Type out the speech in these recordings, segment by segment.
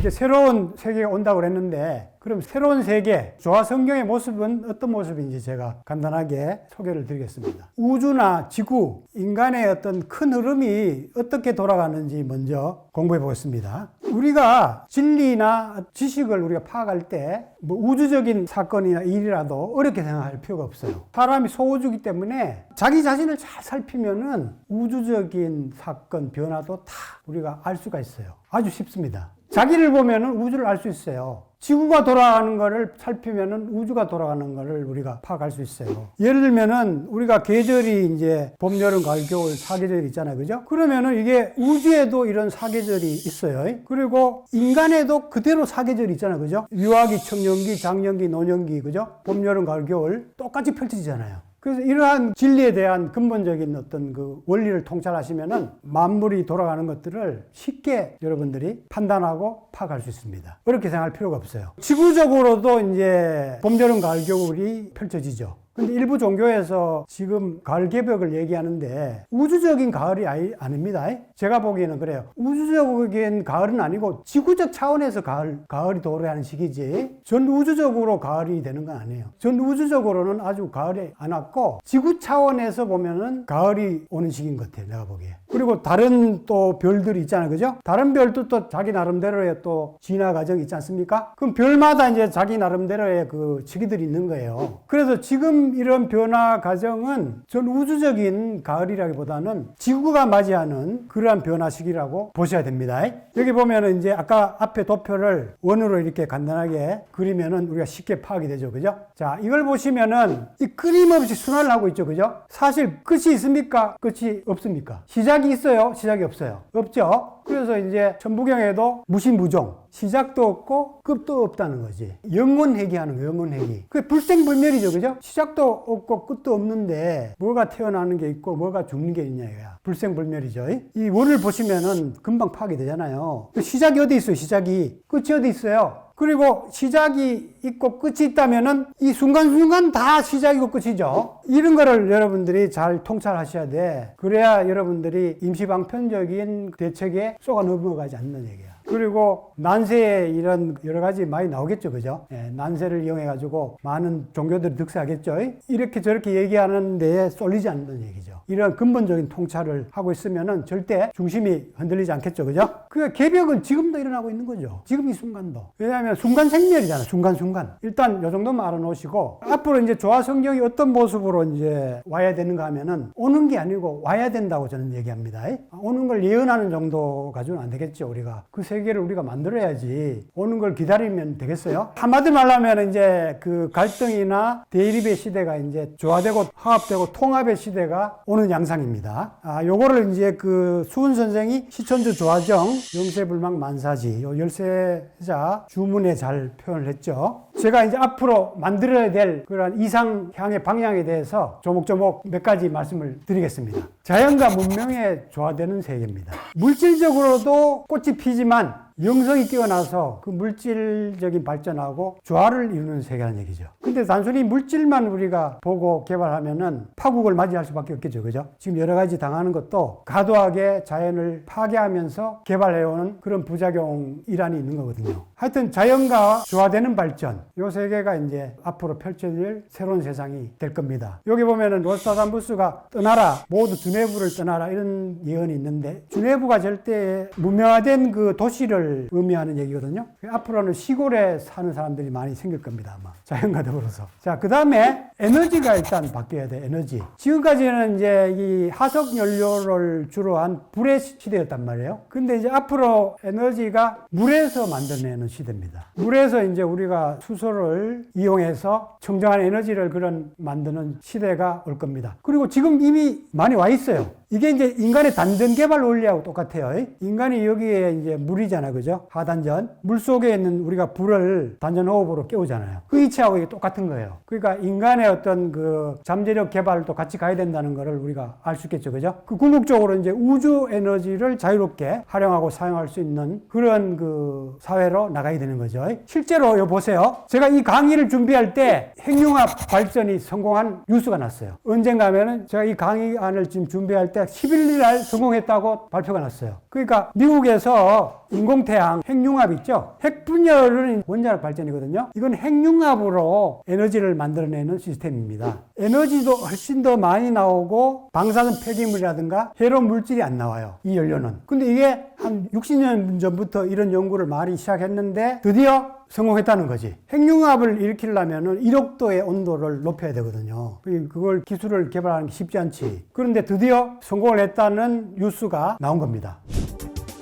이제 새로운 세계가 온다고 그랬는데 그럼 새로운 세계, 조화 성경의 모습은 어떤 모습인지 제가 간단하게 소개를 드리겠습니다. 우주나 지구, 인간의 어떤 큰 흐름이 어떻게 돌아가는지 먼저 공부해 보겠습니다. 우리가 진리나 지식을 우리가 파악할 때 뭐 우주적인 사건이나 일이라도 어렵게 생각할 필요가 없어요. 사람이 소우주기 때문에 자기 자신을 잘 살피면은 우주적인 사건, 변화도 다 우리가 알 수가 있어요. 아주 쉽습니다. 자기를 보면은 우주를 알 수 있어요. 지구가 돌아가는 것을 살피면은 우주가 돌아가는 것을 우리가 파악할 수 있어요. 예를 들면은 우리가 계절이 이제 봄, 여름, 가을, 겨울 사계절이 있잖아요. 그죠? 그러면은 이게 우주에도 이런 사계절이 있어요. 그리고 인간에도 그대로 사계절이 있잖아요. 그죠? 유아기, 청년기, 장년기, 노년기, 그죠? 봄, 여름, 가을, 겨울 똑같이 펼쳐지잖아요. 그래서 이러한 진리에 대한 근본적인 어떤 그 원리를 통찰하시면은 만물이 돌아가는 것들을 쉽게 여러분들이 판단하고 파악할 수 있습니다. 어렵게 생각할 필요가 없어요. 지구적으로도 이제 봄, 여름, 가을, 겨울이 펼쳐지죠. 근데 일부 종교에서 지금 가을 개벽을 얘기하는데 우주적인 가을이 아니, 아닙니다. 제가 보기에는 그래요. 우주적인 가을은 아니고 지구적 차원에서 가을, 가을이 도래하는 시기지 전 우주적으로 가을이 되는 건 아니에요. 전 우주적으로는 아주 가을이 안 왔고 지구 차원에서 보면은 가을이 오는 시기인 것 같아요. 내가 보기에. 그리고 다른 또 별들이 있잖아요. 그죠? 다른 별도 또 자기 나름대로의 또 진화 과정이 있지 않습니까? 그럼 별마다 이제 자기 나름대로의 그 시기들이 있는 거예요. 그래서 지금 이런 변화 과정은 전 우주적인 가을이라기보다는 지구가 맞이하는 그러한 변화 시기라고 보셔야 됩니다. 여기 보면은 이제 아까 앞에 도표를 원으로 이렇게 간단하게 그리면은 우리가 쉽게 파악이 되죠. 그죠? 자, 이걸 보시면은 이 끊임없이 순환을 하고 있죠. 그죠? 사실 끝이 있습니까? 끝이 없습니까? 시작이 있어요? 시작이 없어요? 없죠? 그래서 이제 천부경에도 무신무종 시작도 없고 끝도 없다는 거지. 영원회귀하는 거, 영원회귀. 그게 불생불멸이죠, 그죠? 시작도 없고 끝도 없는데 뭐가 태어나는 게 있고 뭐가 죽는 게 있냐 이거야. 불생불멸이죠. 이 원을 보시면은 금방 파악이 되잖아요. 그 시작이 어디 있어요? 시작이 끝이 어디 있어요? 그리고 시작이 있고 끝이 있다면은 이 순간순간 다 시작이고 끝이죠. 이런 거를 여러분들이 잘 통찰하셔야 돼. 그래야 여러분들이 임시방편적인 대책에 쏘가 넘어가지 않는 얘기야. 그리고 난세에 이런 여러 가지 많이 나오겠죠, 그죠? 예, 난세를 이용해가지고 많은 종교들이 득세하겠죠. 이렇게 저렇게 얘기하는 데에 쏠리지 않는 얘기죠. 이런 근본적인 통찰을 하고 있으면은 절대 중심이 흔들리지 않겠죠, 그죠? 그 개벽은 지금도 일어나고 있는 거죠. 지금 이 순간도. 왜냐하면 순간 생멸이잖아, 순간순간. 일단 요 정도만 알아놓으시고 앞으로 이제 조화 성경이 어떤 모습으로 이제 와야 되는가 하면은 오는 게 아니고 와야 된다고 저는 얘기합니다. 오는 걸 예언하는 정도 가지고는 안 되겠죠, 우리가. 그 세계 를 우리가 만들어야지 오는 걸 기다리면 되겠어요? 한마디 말하면 이제 그 갈등이나 대립의 시대가 이제 조화되고 화합되고 통합의 시대가 오는 양상입니다. 아, 요거를 이제 그 수은 선생이 시천주 조화정 영세불망 만사지 요 열세자 주문에 잘 표현을 했죠. 제가 이제 앞으로 만들어야 될 그런 이상향의 방향에 대해서 조목조목 몇 가지 말씀을 드리겠습니다. 자연과 문명의 조화되는 세계입니다. 물질적으로도 꽃이 피지만 영성이 뛰어나서 그 물질적인 발전하고 조화를 이루는 세계라는 얘기죠. 근데 단순히 물질만 우리가 보고 개발하면은 파국을 맞이할 수밖에 없겠죠. 그죠? 지금 여러 가지 당하는 것도 과도하게 자연을 파괴하면서 개발해오는 그런 부작용 일환이 있는 거거든요. 하여튼 자연과 조화되는 발전, 요 세계가 이제 앞으로 펼쳐질 새로운 세상이 될 겁니다. 여기 보면은 로스타담부스가 떠나라, 모두 주네부를 떠나라 이런 예언이 있는데 주네부가 절대 무명화된 그 도시를 의미하는 얘기거든요. 앞으로는 시골에 사는 사람들이 많이 생길 겁니다. 아마 자연과 더불어서. 자, 그 다음에 에너지가 일단 바뀌어야 돼. 에너지. 지금까지는 이제 이 화석 연료를 주로 한 불의 시대였단 말이에요. 근데 이제 앞으로 에너지가 물에서 만들어내는 시대입니다. 물에서 이제 우리가 수소를 이용해서 청정한 에너지를 그런 만드는 시대가 올 겁니다. 그리고 지금 이미 많이 와 있어요. 이게 이제 인간의 단전 개발 원리하고 똑같아요. 인간이 여기에 이제 물이잖아요. 그죠? 하단전. 물 속에 있는 우리가 불을 단전 호흡으로 깨우잖아요. 그 이치하고 이게 똑같은 거예요. 그러니까 인간의 어떤 그 잠재력 개발도 같이 가야 된다는 거를 우리가 알 수 있겠죠. 그죠? 그 궁극적으로 이제 우주 에너지를 자유롭게 활용하고 사용할 수 있는 그런 그 사회로 나가야 되는 거죠. 실제로 요 보세요. 제가 이 강의를 준비할 때 핵융합 발전이 성공한 뉴스가 났어요. 언젠가 하면은 제가 이 강의안을 지금 준비할 때때 11일 날 성공했다고 발표가 났어요. 그러니까 미국에서 인공태양 핵융합 있죠? 핵분열은 원자력 발전이거든요. 이건 핵융합으로 에너지를 만들어내는 시스템입니다. 에너지도 훨씬 더 많이 나오고 방사선 폐기물이라든가 해로운 물질이 안 나와요. 이 연료는. 근데 이게 한 60년 전부터 이런 연구를 많이 시작했는데 드디어 성공했다는 거지. 핵융합을 일으키려면 1억도의 온도를 높여야 되거든요. 그걸 기술을 개발하는 게 쉽지 않지. 그런데 드디어 성공을 했다는 뉴스가 나온 겁니다.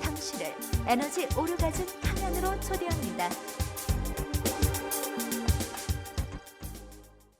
당신을 에너지 오르가즘 탕양으로 초대합니다.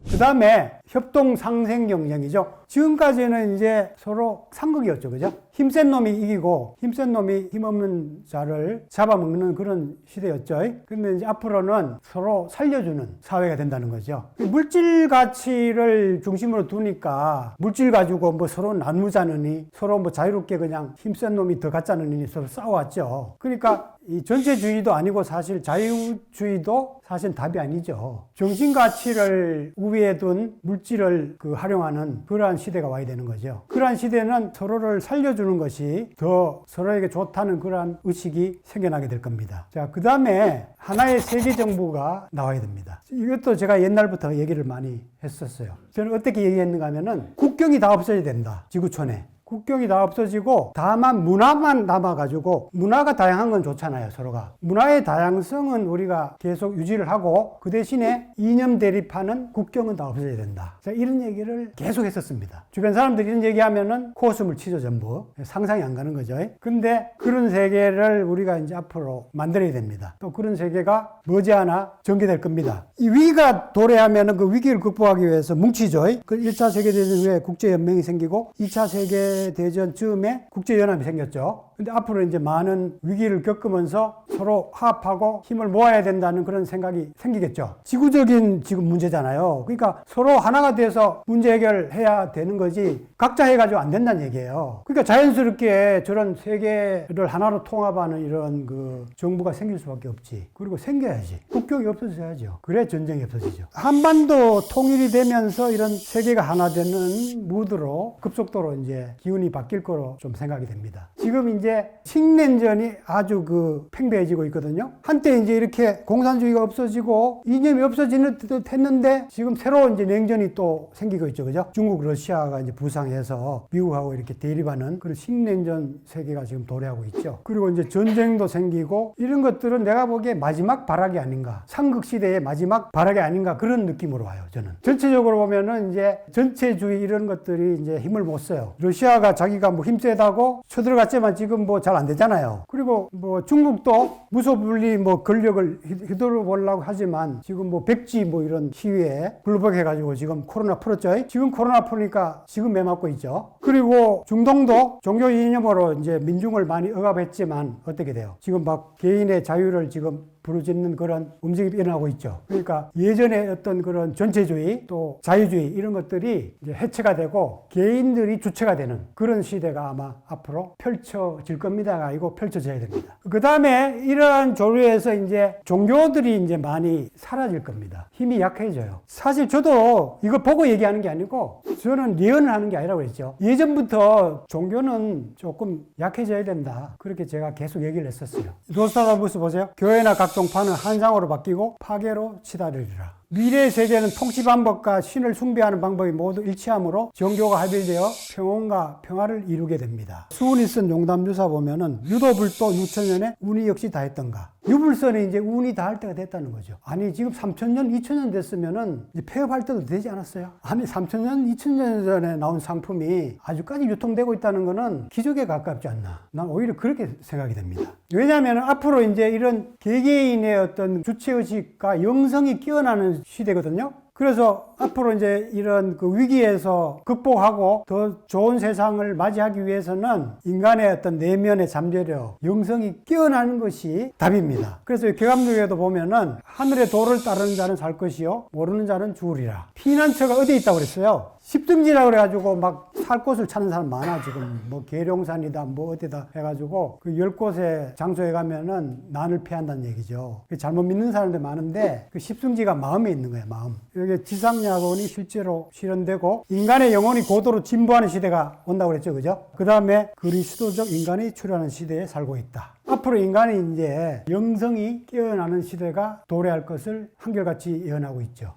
그 다음에 협동 상생 경쟁이죠. 지금까지는 이제 서로 상극이었죠. 그죠? 힘센 놈이 이기고 힘센 놈이 힘없는 자를 잡아먹는 그런 시대였죠. 근데 이제 앞으로는 서로 살려주는 사회가 된다는 거죠. 물질 가치를 중심으로 두니까 물질 가지고 뭐 서로 나누자느니 서로 뭐 자유롭게 그냥 힘센 놈이 더 갖자느니 서로 싸워왔죠. 그러니까 이 전체주의도 아니고 사실 자유주의도 사실 답이 아니죠. 정신 가치를 우위에 둔 물질을 그 활용하는 그러한 시대가 와야 되는 거죠. 그러한 시대는 서로를 살려주는 것이 더 서로에게 좋다는 그러한 의식이 생겨나게 될 겁니다. 자, 그 다음에 하나의 세계 정부가 나와야 됩니다. 이것도 제가 옛날부터 얘기를 많이 했었어요. 저는 어떻게 얘기했는가 하면은 국경이 다 없어야 된다. 지구촌에. 국경이 다 없어지고 다만 문화만 남아가지고 문화가 다양한 건 좋잖아요 서로가. 문화의 다양성은 우리가 계속 유지를 하고 그 대신에 이념 대립하는 국경은 다 없어져야 된다. 자, 이런 얘기를 계속 했었습니다. 주변 사람들이 이런 얘기하면은 코웃음을 치죠 전부. 상상이 안 가는 거죠. 근데 그런 세계를 우리가 이제 앞으로 만들어야 됩니다. 또 그런 세계가 머지않아 전개될 겁니다. 이 위기가 도래하면은 그 위기를 극복하기 위해서 뭉치죠. 그 1차 세계대전 후에 국제연맹이 생기고 2차 세계 대전 즈음에 국제연합이 생겼죠. 근데 앞으로 이제 많은 위기를 겪으면서 서로 화합하고 힘을 모아야 된다는 그런 생각이 생기겠죠. 지구적인 지금 문제잖아요. 그러니까 서로 하나가 돼서 문제 해결해야 되는 거지 각자 해가지고 안 된다는 얘기예요. 그러니까 자연스럽게 저런 세계를 하나로 통합하는 이런 그 정부가 생길 수밖에 없지. 그리고 생겨야지. 국경이 없어져야죠. 그래 전쟁이 없어지죠. 한반도 통일이 되면서 이런 세계가 하나 되는 무드로 급속도로 이제 기운이 바뀔 거로 좀 생각이 됩니다. 지금 이제 식냉전이 아주 그 팽배해지고 있거든요. 한때 이제 이렇게 공산주의가 없어지고 이념이 없어지는 듯 했는데 지금 새로운 이제 냉전이 또 생기고 있죠. 그죠? 중국, 러시아가 이제 부상해서 미국하고 이렇게 대립하는 그런 식냉전 세계가 지금 도래하고 있죠. 그리고 이제 전쟁도 생기고 이런 것들은 내가 보기에 마지막 발악이 아닌가. 삼국 시대의 마지막 발악이 아닌가 그런 느낌으로 와요. 저는. 전체적으로 보면은 이제 전체주의 이런 것들이 이제 힘을 못 써요. 러시아가 자기가 뭐 힘세다고 쳐들어 갔지만 지금 뭐 잘 안 되잖아요. 그리고 뭐 중국도 무소불리 뭐 권력을 휘두르 보려고 하지만 지금 뭐 백지 뭐 이런 시위에 불복해가지고 지금 코로나 풀었죠. 지금 코로나 풀으니까 지금 매맞고 있죠. 그리고 중동도 종교 이념으로 이제 민중을 많이 억압했지만 어떻게 돼요? 지금 막 개인의 자유를 지금 부르짖는 그런 움직임이 일어나고 있죠. 그러니까 예전에 어떤 그런 전체주의 또 자유주의 이런 것들이 해체가 되고 개인들이 주체가 되는 그런 시대가 아마 앞으로 펼쳐질 겁니다가 아니고 펼쳐져야 됩니다. 그 다음에 이러한 조류에서 이제 종교들이 이제 많이 사라질 겁니다. 힘이 약해져요. 사실 저도 이거 보고 얘기하는 게 아니고 저는 예언을 하는 게 아니라고 했죠. 예전부터 종교는 조금 약해져야 된다. 그렇게 제가 계속 얘기를 했었어요. 노스타라무스 보세요. 교회나 각종 판은 한상으로 바뀌고 파괴로 치달으리라. 미래 세계는 통치 방법과 신을 숭배하는 방법이 모두 일치하므로 정교가 합일되어 평온과 평화를 이루게 됩니다. 수운이 쓴 용담 유사 보면은 유도불도 유천년에 운이 역시 다 했던가. 유불선이 이제 운이 다 할 때가 됐다는 거죠. 아니 지금 3천년, 2천년 됐으면은 폐업할 때도 되지 않았어요? 아니 3천년, 2천년 전에 나온 상품이 아직까지 유통되고 있다는 거는 기적에 가깝지 않나. 난 오히려 그렇게 생각이 됩니다. 왜냐하면 앞으로 이제 이런 개개인의 어떤 주체의식과 영성이 끼어나는 시대거든요. 그래서 앞으로 이제 이런 그 위기에서 극복하고 더 좋은 세상을 맞이하기 위해서는 인간의 어떤 내면의 잠재력, 영성이 깨어나는 것이 답입니다. 그래서 개감독에도 보면은 하늘의 도를 따르는 자는 살 것이요 모르는 자는 죽으리라. 피난처가 어디에 있다고 그랬어요? 십등지라 그래가지고 막 살 곳을 찾는 사람 많아 지금 뭐 계룡산이다 뭐 어디다 해가지고 그 열 곳의 장소에 가면은 난을 피한다는 얘기죠. 그 잘못 믿는 사람들 많은데 그 십승지가 마음에 있는 거예요 마음. 여기 지상야론이 실제로 실현되고 인간의 영혼이 고도로 진보하는 시대가 온다고 그랬죠, 그죠? 그 다음에 그리스도적 인간이 출현하는 시대에 살고 있다. 앞으로 인간이 이제 영성이 깨어나는 시대가 도래할 것을 한결같이 예언하고 있죠.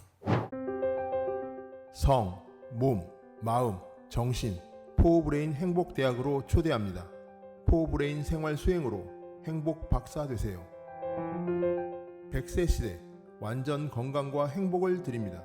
성, 몸, 마음, 정신, 포브레인 행복대학으로 초대합니다. 포브레인 생활 수행으로 행복 박사 되세요. 100세 시대 완전 건강과 행복을 드립니다.